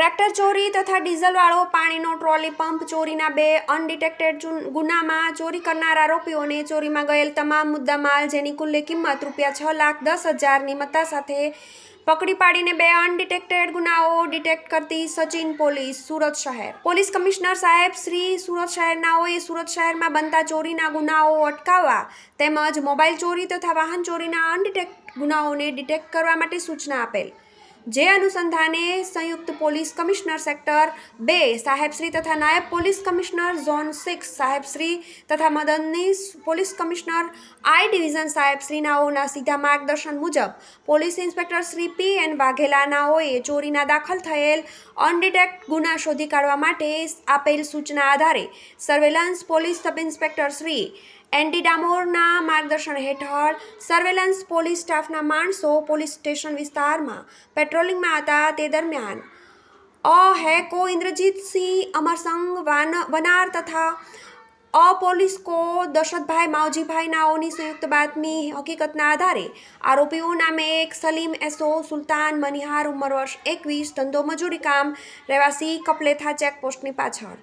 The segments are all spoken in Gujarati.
ટ્રેક્ટર ચોરી તથા ડીઝલવાળો પાણીનો ટ્રોલી પંપ ચોરીના બે અનડિટેક્ટેડ ગુનામાં ચોરી કરનાર આરોપીઓને ચોરીમાં ગયેલ તમામ મુદ્દામાલ, જેની કુલ્લે કિંમત રૂપિયા છ લાખ દસ હજારની મત્તા સાથે પકડી પાડીને બે અનડિટેક્ટેડ ગુનાઓ ડિટેક્ટ કરતી સચિન પોલીસ સુરત શહેર. પોલીસ કમિશનર સાહેબ શ્રી સુરત શહેરનાઓએ સુરત શહેરમાં બનતા ચોરીના ગુનાઓ અટકાવવા તેમજ મોબાઈલ ચોરી તથા વાહન ચોરીના અનડિટેક્ટ ગુનાઓને ડિટેક્ટ કરવા માટે સૂચના આપેલ. જે અનુસંધાને સંયુક્ત પોલીસ કમિશનર સેક્ટર બે સાહેબશ્રી તથા નાયબ પોલીસ કમિશનર ઝોન સિક્સ સાહેબશ્રી તથા મદનનીશ પોલીસ કમિશનર આઈ ડિવિઝન સાહેબશ્રીનાઓના સીધા માર્ગદર્શન મુજબ police inspector Shri P N વાઘેલાનાઓએ ચોરીના દાખલ થયેલ અનડિટેક્ટ ગુના શોધી કાઢવા માટે આપેલ સૂચના આધારે surveillance police sub inspector Shri N D ડામોરના માર્ગદર્શન હેઠળ સર્વેલન્સ પોલીસ સ્ટાફના માણસો પોલીસ સ્ટેશન વિસ્તારમાં પેટ્રોલિંગમાં હતા તે દરમિયાન. અ હેકો ઇન્દ્રજીતસિંહ અમરસંગ વાન, વનાર તથા અ પોલીસ કો દશરથભાઈ માવજીભાઈ નાઓની સંયુક્ત બાતમી હકીકતના આધારે આરોપીઓ નામે એક સલીમ એસો સુલતાન મનિહાર ઉંમર વર્ષ એકવીસ ધંધો મજૂરી કામ રહેવાસી કપલેથા ચેકપોસ્ટની પાછળ.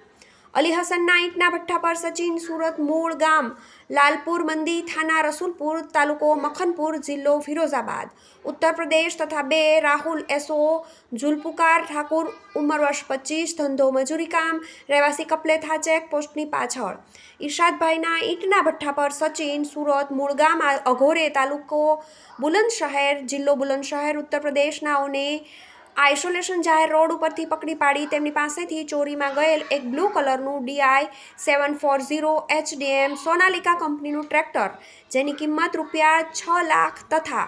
અલી હસન ઈંટના ભઠ્ઠા પર સચિન સુરત, મૂળ ગામ, લાલપુર, મંદી થાના, રસુલપુર તાલુકો, મખનપુર જિલ્લો, ફિરોઝાબાદ. ઉત્તર પ્રદેશ તથા બે, રાહુલ એસો જુલપુકાર ઠાકુર, ઉંમર વર્ષ પચીસ, ધંધો મજૂરી કામ, રહેવાસી કપલેથા ચેકપોસ્ટની પાછળ. ઈશાદભાઈના ઈંટના ભઠ્ઠા પર સચિન સુરત, મૂળ ગામ અઘોરે તાલુકો, બુલંદશહેર, જિલ્લો બુલંદશહેર, ઉત્તર પ્રદેશનાઓને આઇસોલેશન જાહેર રોડ ઉપરથી પકડી પાડી તેમની પાસેથી ચોરીમાં ગયેલ એક બ્લુ કલરનું DI seven four zero HDM Sonalika કંપનીનું ટ્રેક્ટર, જેની કિંમત રૂપિયા છ લાખ તથા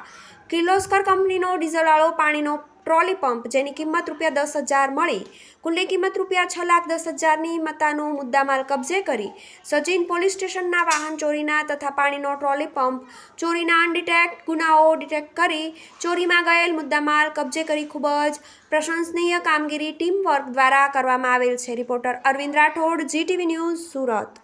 કિર્લોસ્કર કંપનીનો ડીઝલવાળો પાણીનો ટ્રોલી પંપ, જેની કિંમત રૂપિયા દસ હજાર મળી. કુલની કિંમત રૂપિયા છ લાખ દસ હજારની મતાનો મુદ્દામાલ કબજે કરી. સચિન પોલીસ સ્ટેશનના વાહન ચોરીના તથા પાણીનો ટ્રોલી પંપ ચોરીના અનડિટેક્ટ ગુનાઓ ડિટેક્ટ કરી ચોરીમાં ગયેલ મુદ્દામાલ કબજે કરી ખૂબ જ પ્રશંસનીય કામગીરી ટીમ વર્ક દ્વારા કરવામાં આવેલ છે. Reporter Arvind Rathod GTV news, Surat.